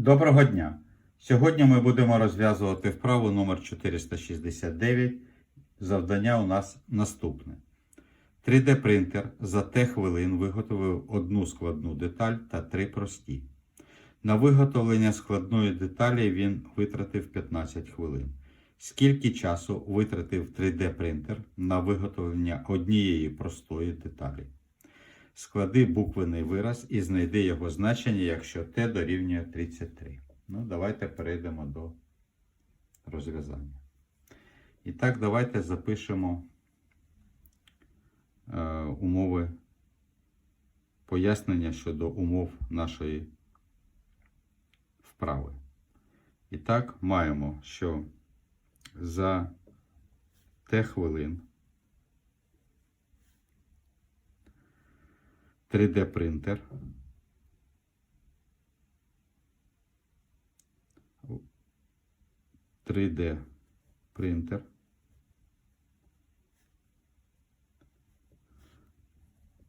Доброго дня! Сьогодні ми будемо розв'язувати вправу номер 469. Завдання у нас наступне. 3D принтер за Т хвилин виготовив одну складну деталь та три прості. На виготовлення складної деталі він витратив 15 хвилин. Скільки часу витратив 3D принтер на виготовлення однієї простої деталі? Склади буквений вираз і знайди його значення, якщо t дорівнює 33. Ну, давайте перейдемо до розв'язання. І так, давайте запишемо е, умови пояснення щодо умов нашої вправи. І так, маємо, що за t хвилин 3D принтер. Три d принтер.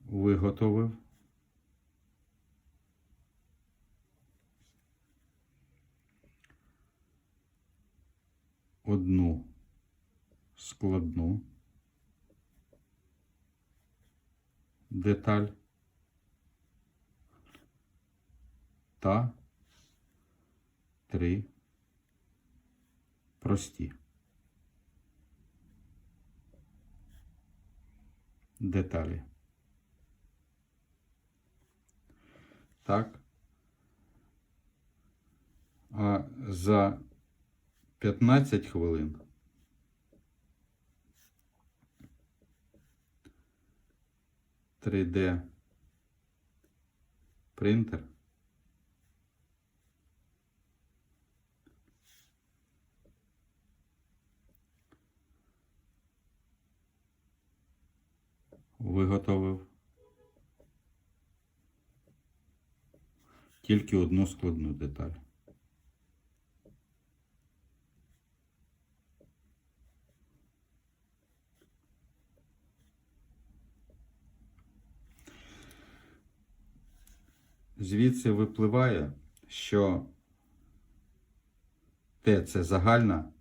Виготовив. Одну складну деталь. Та три прості деталі. Так. А за 15 хвилин три d принтер виготовив тільки одну складну деталь. Звідси випливає, що Т це загальна,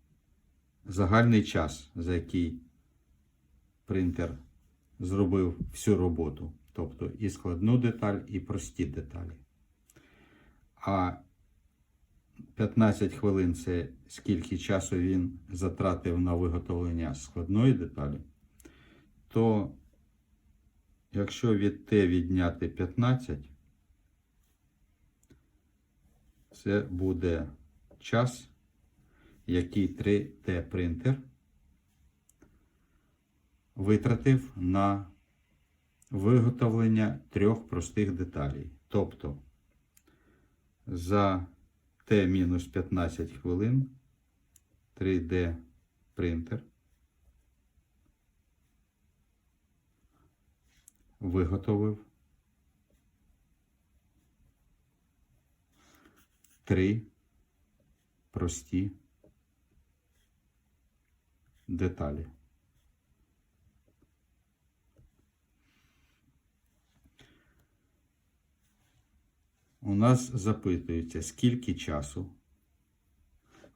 загальний час, за який принтер зробив всю роботу, тобто і складну деталь, і прості деталі. А 15 хвилин це скільки часу він затратив на виготовлення складної деталі, то якщо від Т відняти 15, це буде час, який 3D принтер витратив на виготовлення трьох простих деталей. Тобто за Т-15 хвилин 3D принтер виготовив три прості деталі. У нас запитується, скільки часу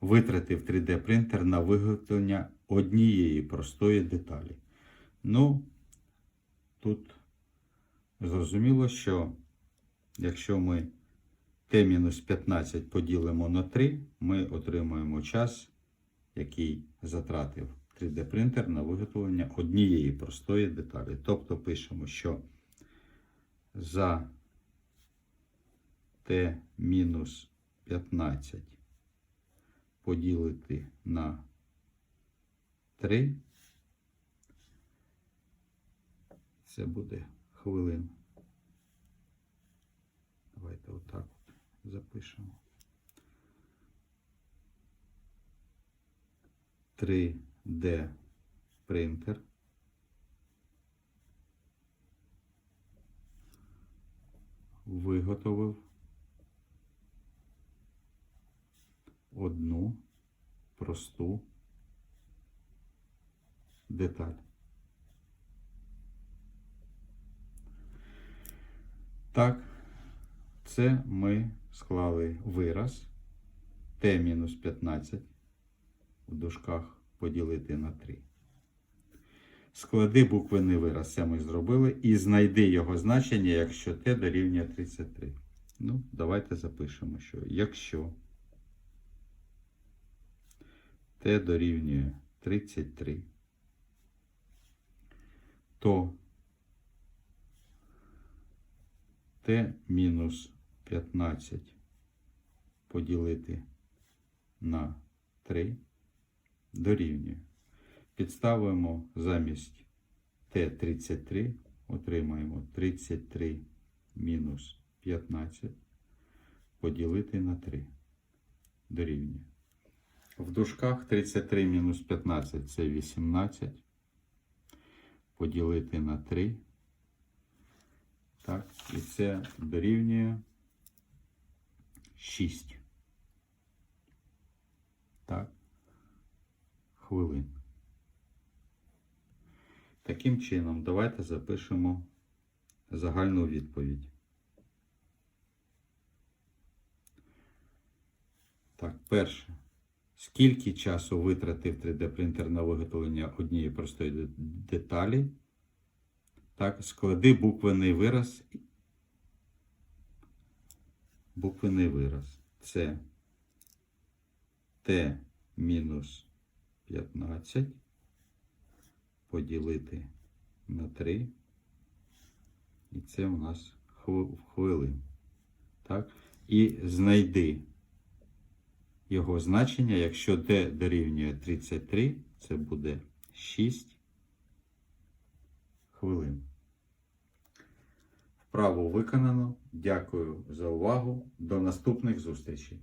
витратив 3D принтер на виготовлення однієї простої деталі. Ну, тут зрозуміло, що якщо ми Т-15 поділимо на 3, ми отримаємо час, який затратив 3D принтер на виготовлення однієї простої деталі. Тобто пишемо, що за Т мінус 15 поділити на 3. Це буде хвилин. Давайте отак от запишемо. 3D принтер. Виготовив одну просту деталь. Так, це ми склали вираз t-15 в дужках поділити на 3. Склади буквений вираз, це ми зробили, і знайди його значення, якщо t дорівнює 33. Ну, давайте запишемо, що якщо t дорівнює 33, то t мінус 15 поділити на 3 дорівнює. Підставимо замість t33, отримаємо 33 мінус 15 поділити на 3 дорівнює. В дужках 33 мінус 15 це 18. Поділити на 3. Так, і це дорівнює 6. Так. Хвилин. Таким чином, давайте запишемо загальну відповідь. Так, перше. Скільки часу витратив 3D принтер на виготовлення однієї простої деталі? Так, склади буквений вираз. Буквений вираз. Це Т мінус 15 поділити на 3. І це у нас хв- хвилин. Так? І знайди його значення, якщо d дорівнює 33, це буде 6 хвилин. Вправо виконано. Дякую за увагу. До наступних зустрічей.